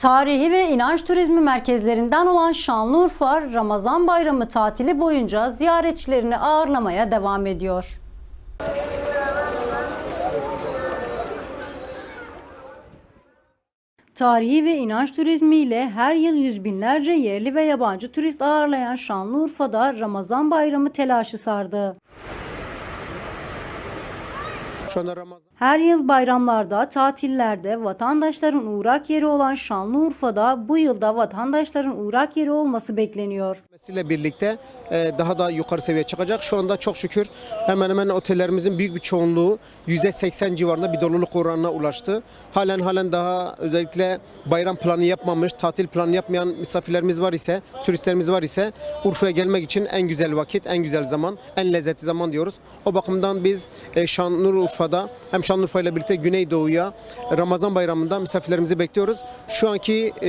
Tarihi ve inanç turizmi merkezlerinden olan Şanlıurfa, Ramazan bayramı tatili boyunca ziyaretçilerini ağırlamaya devam ediyor. Tarihi ve inanç turizmi ile her yıl yüz binlerce yerli ve yabancı turist ağırlayan Şanlıurfa'da Ramazan bayramı telaşı sardı. Şu anda Ramazan Her yıl bayramlarda, tatillerde vatandaşların uğrak yeri olan Şanlıurfa'da bu yılda vatandaşların uğrak yeri olması bekleniyor. ile birlikte e, daha da yukarı seviyeye çıkacak. Şu anda çok şükür hemen hemen otellerimizin büyük bir çoğunluğu %80 civarında bir doluluk oranına ulaştı. Halen halen daha özellikle bayram planı yapmamış, tatil planı yapmayan misafirlerimiz var ise, turistlerimiz var ise Urfa'ya gelmek için en güzel vakit, en güzel zaman, en lezzetli zaman diyoruz. O bakımdan biz e, Şanlıurfa'da hem Şanlıurfa ile birlikte Güneydoğu'ya Ramazan bayramında misafirlerimizi bekliyoruz. Şu anki e,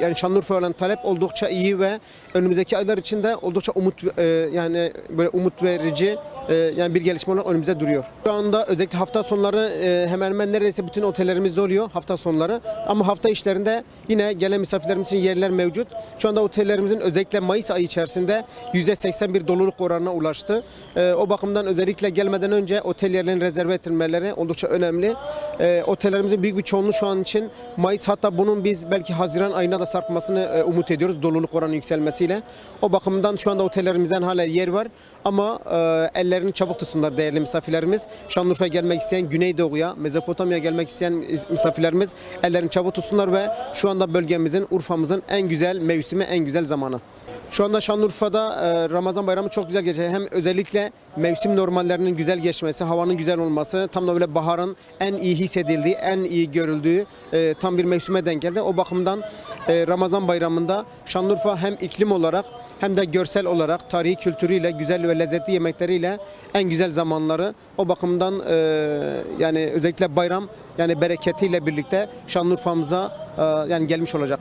yani Şanlıurfa olan talep oldukça iyi ve önümüzdeki aylar için de oldukça umut e, yani böyle umut verici e, yani bir gelişme olarak önümüzde duruyor. Şu anda özellikle hafta sonları e, hemen hemen neredeyse bütün otellerimizde oluyor hafta sonları. Ama hafta işlerinde yine gelen misafirlerimiz için yerler mevcut. Şu anda otellerimizin özellikle Mayıs ayı içerisinde %81 doluluk oranına ulaştı. E, o bakımdan özellikle gelmeden önce otel yerlerini rezerve ettirmeleri oldukça önemli. E, otellerimizin büyük bir çoğunluğu şu an için Mayıs hatta bunun biz belki Haziran ayına da sarkmasını e, umut ediyoruz doluluk oranı yükselmesiyle. O bakımdan şu anda otellerimizden hala yer var ama e, ellerini çabuk tutsunlar değerli misafirlerimiz. Şanlıurfa'ya gelmek isteyen Güneydoğu'ya, Mezopotamya'ya gelmek isteyen misafirlerimiz ellerini çabuk tutsunlar ve şu anda bölgemizin, Urfa'mızın en güzel mevsimi, en güzel zamanı. Şu anda Şanlıurfa'da e, Ramazan bayramı çok güzel geçiyor. Hem özellikle mevsim normallerinin güzel geçmesi, havanın güzel olması, tam da böyle baharın en iyi hissedildiği, en iyi görüldüğü e, tam bir mevsime denk geldi. O bakımdan e, Ramazan bayramında Şanlıurfa hem iklim olarak hem de görsel olarak tarihi kültürüyle, güzel ve lezzetli yemekleriyle en güzel zamanları. O bakımdan yani özellikle bayram yani bereketiyle birlikte Şanlıurfa'mıza yani gelmiş olacak.